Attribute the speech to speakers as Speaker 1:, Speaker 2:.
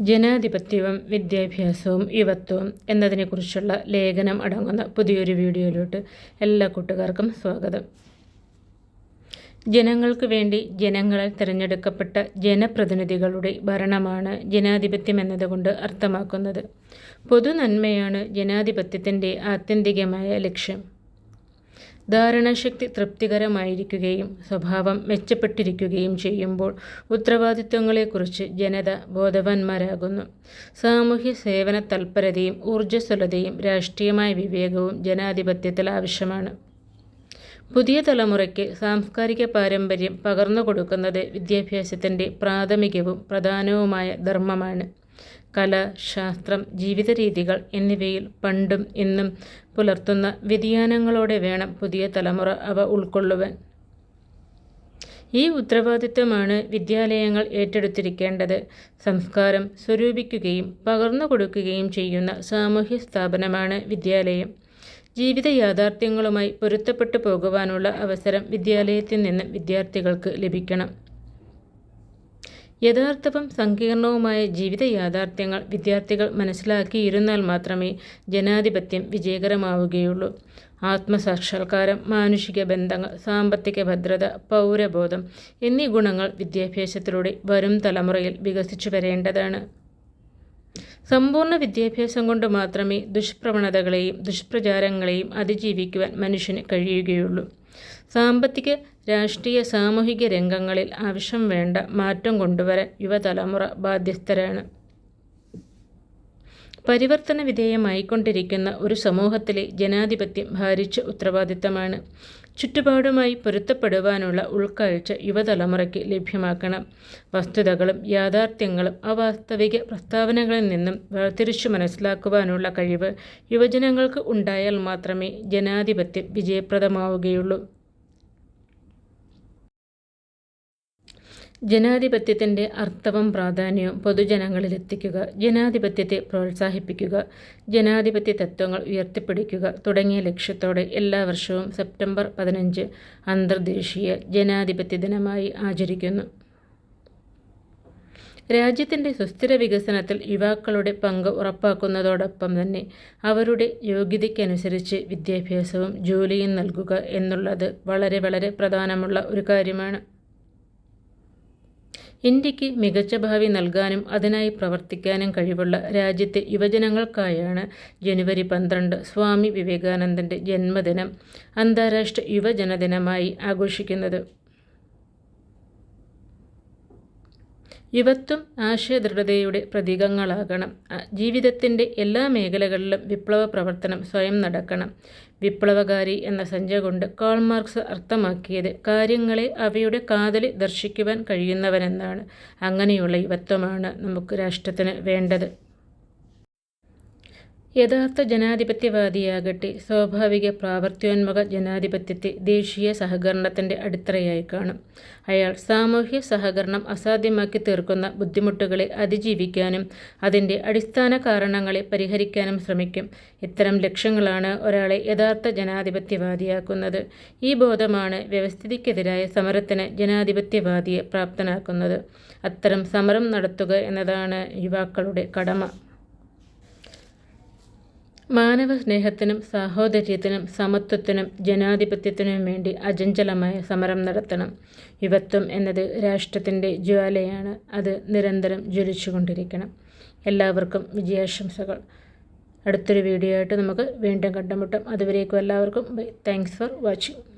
Speaker 1: ജനാധിപത്യവും വിദ്യാഭ്യാസവും യുവത്വവും എന്നതിനെക്കുറിച്ചുള്ള ലേഖനം അടങ്ങുന്ന പുതിയൊരു വീഡിയോയിലോട്ട് എല്ലാ കൂട്ടുകാർക്കും സ്വാഗതം. ജനങ്ങൾക്ക് വേണ്ടി ജനങ്ങളാൽ തിരഞ്ഞെടുക്കപ്പെട്ട ജനപ്രതിനിധികളുടെ ഭരണമാണ് ജനാധിപത്യം എന്നതുകൊണ്ട് അർത്ഥമാക്കുന്നത്. പൊതുനന്മയാണ് ജനാധിപത്യത്തിന്റെ ആത്യന്തികമായ ലക്ഷ്യം. ധാരണാശക്തി തൃപ്തികരമായിരിക്കുകയും സ്വഭാവം മെച്ചപ്പെട്ടിരിക്കുകയും ചെയ്യുമ്പോൾ ഉത്തരവാദിത്വങ്ങളെക്കുറിച്ച് ജനത ബോധവാന്മാരാകുന്നു. സാമൂഹ്യ സേവന തൽപരതയും ഊർജസ്വലതയും രാഷ്ട്രീയമായ വിവേകവും ജനാധിപത്യത്തിൽ ആവശ്യമാണ്. പുതിയ തലമുറയ്ക്ക് സാംസ്കാരിക പാരമ്പര്യം പകർന്നു കൊടുക്കുന്നത് വിദ്യാഭ്യാസത്തിന്റെ പ്രാഥമികവും പ്രധാനവുമായ ധർമ്മമാണ്. കല ശാസ്ത്രം ജീവിത രീതികൾ എന്നിവയിൽ പണ്ടും ഇന്നും പുലർത്തുന്ന വ്യതിയാനങ്ങളോടെ വേണം പുതിയ തലമുറ അവ ഉൾക്കൊള്ളുവാൻ. ഈ ഉത്തരവാദിത്വമാണ് വിദ്യാലയങ്ങൾ ഏറ്റെടുത്തിരിക്കേണ്ടത്. സംസ്കാരം സ്വരൂപിക്കുകയും പകർന്നു കൊടുക്കുകയും ചെയ്യുന്ന സാമൂഹ്യ സ്ഥാപനമാണ് വിദ്യാലയം. ജീവിത യാഥാർത്ഥ്യങ്ങളുമായി പൊരുത്തപ്പെട്ടു പോകുവാനുള്ള അവസരം വിദ്യാലയത്തിൽ നിന്ന് വിദ്യാർത്ഥികൾക്ക് ലഭിക്കണം. യഥാർത്ഥവും സങ്കീർണവുമായ ജീവിത യാഥാർത്ഥ്യങ്ങൾ വിദ്യാർത്ഥികൾ മനസ്സിലാക്കിയിരുന്നാൽ മാത്രമേ ജനാധിപത്യം വിജയകരമാവുകയുള്ളൂ. ആത്മസാക്ഷാത്കാരം മാനുഷിക ബന്ധങ്ങൾ സാമ്പത്തിക ഭദ്രത പൗരബോധം എന്നീ ഗുണങ്ങൾ വിദ്യാഭ്യാസത്തിലൂടെ വരും തലമുറയിൽ വികസിച്ചു വരേണ്ടതാണ്. സമ്പൂർണ വിദ്യാഭ്യാസം കൊണ്ട് മാത്രമേ ദുഷ്പ്രവണതകളെയും ദുഷ്പ്രചാരങ്ങളെയും അതിജീവിക്കുവാൻ മനുഷ്യന് കഴിയുകയുള്ളൂ. സാമ്പത്തിക രാഷ്ട്രീയ സാമൂഹിക രംഗങ്ങളിൽ ആവശ്യം വേണ്ട മാറ്റം കൊണ്ടുവരാൻ യുവതലമുറ ബാധ്യസ്ഥരാണ്. പരിവർത്തന വിധേയമായിക്കൊണ്ടിരിക്കുന്ന ഒരു സമൂഹത്തിലെ ജനാധിപത്യം ഭാരിച്ച ഉത്തരവാദിത്തമാണ്. ചുറ്റുപാടുമായി പൊരുത്തപ്പെടുവാനുള്ള ഉൾക്കാഴ്ച യുവതലമുറയ്ക്ക് ലഭ്യമാക്കണം. വസ്തുതകളും യാഥാർത്ഥ്യങ്ങളും അവാസ്തവിക പ്രസ്താവനകളിൽ നിന്നും വേർതിരിച്ചു മനസ്സിലാക്കുവാനുള്ള കഴിവ് യുവജനങ്ങൾക്ക് ഉണ്ടായാൽ മാത്രമേ ജനാധിപത്യം വിജയപ്രദമാവുകയുള്ളൂ. ജനാധിപത്യത്തിന്റെ അർത്ഥവും പ്രാധാന്യവും പൊതുജനങ്ങളിലെത്തിക്കുക ജനാധിപത്യത്തെ പ്രോത്സാഹിപ്പിക്കുക ജനാധിപത്യ തത്വങ്ങൾ ഉയർത്തിപ്പിടിക്കുക തുടങ്ങിയ ലക്ഷ്യത്തോടെ എല്ലാ വർഷവും സെപ്റ്റംബർ പതിനഞ്ച് അന്തർദേശീയ ജനാധിപത്യ ദിനമായി ആചരിക്കുന്നു. രാജ്യത്തിന്റെ സുസ്ഥിര വികസനത്തിൽ യുവാക്കളുടെ പങ്ക് ഉറപ്പാക്കുന്നതോടൊപ്പം തന്നെ അവരുടെ യോഗ്യതയ്ക്കനുസരിച്ച് വിദ്യാഭ്യാസവും ജോലിയും നൽകുക എന്നുള്ളത് വളരെ വളരെ പ്രധാനമുള്ള ഒരു കാര്യമാണ്. ഇന്ത്യയ്ക്ക് മികച്ച ഭാവി നൽകാനും അതിനായി പ്രവർത്തിക്കാനും കഴിവുള്ള രാജ്യത്തെ യുവജനങ്ങൾക്കായാണ് ജനുവരി പന്ത്രണ്ട് സ്വാമി വിവേകാനന്ദന്റെ ജന്മദിനം അന്താരാഷ്ട്ര യുവജനദിനമായി ആഘോഷിക്കുന്നത്. യുവത്വം ആശയദൃഢതയുടെ പ്രതീകങ്ങളാകണം. ജീവിതത്തിന്റെ എല്ലാ മേഖലകളിലും വിപ്ലവ പ്രവർത്തനം സ്വയം നടക്കണം. വിപ്ലവകാരി എന്ന സഞ്ച കൊണ്ട് കാൾ മാർക്സ് അർത്ഥമാക്കിയത് കാര്യങ്ങളെ അവയുടെ കാതലി ദർശിക്കുവാൻ കഴിയുന്നവനെന്നാണ്. അങ്ങനെയുള്ള യുവത്വമാണ് നമുക്ക് രാഷ്ട്രത്തിന് വേണ്ടത്. യഥാർത്ഥ ജനാധിപത്യവാദിയാകട്ടെ സ്വാഭാവിക പ്രാവർത്തിയോന്മുഖ ജനാധിപത്യത്തെ ദേശീയ സഹകരണത്തിന്റെ അടിത്തറയായി കാണും. അയാൾ സാമൂഹ്യ സഹകരണം അസാധ്യമാക്കി തീർക്കുന്ന ബുദ്ധിമുട്ടുകളെ അതിജീവിക്കാനും അതിന്റെ അടിസ്ഥാന കാരണങ്ങളെ പരിഹരിക്കാനും ശ്രമിക്കും. ഇത്തരം ലക്ഷ്യങ്ങളാണ് ഒരാളെ യഥാർത്ഥ ജനാധിപത്യവാദിയാക്കുന്നത്. ഈ ബോധമാണ് വ്യവസ്ഥിതിക്കെതിരായ സമരത്തിന് ജനാധിപത്യവാദിയെ പ്രാപ്തനാക്കുന്നത്. അത്തരം സമരം നടത്തുക എന്നതാണ് യുവാക്കളുടെ കടമ. മാനവ സ്നേഹത്തിനും സാഹോദര്യത്തിനും സമത്വത്തിനും ജനാധിപത്യത്തിനും വേണ്ടി അജഞ്ചലമായ സമരം നടത്തണം. യുവത്വം എന്നത് രാഷ്ട്രത്തിന്റെ ജ്വാലയാണ്. അത് നിരന്തരം ജ്വലിച്ചുകൊണ്ടിരിക്കണം. എല്ലാവർക്കും വിജയാശംസകൾ. അടുത്തൊരു വീഡിയോ ആയിട്ട് നമുക്ക് വീണ്ടും കണ്ടുമുട്ടാം. അതുവരേക്കും എല്ലാവർക്കും ബൈ. Thanks for watching.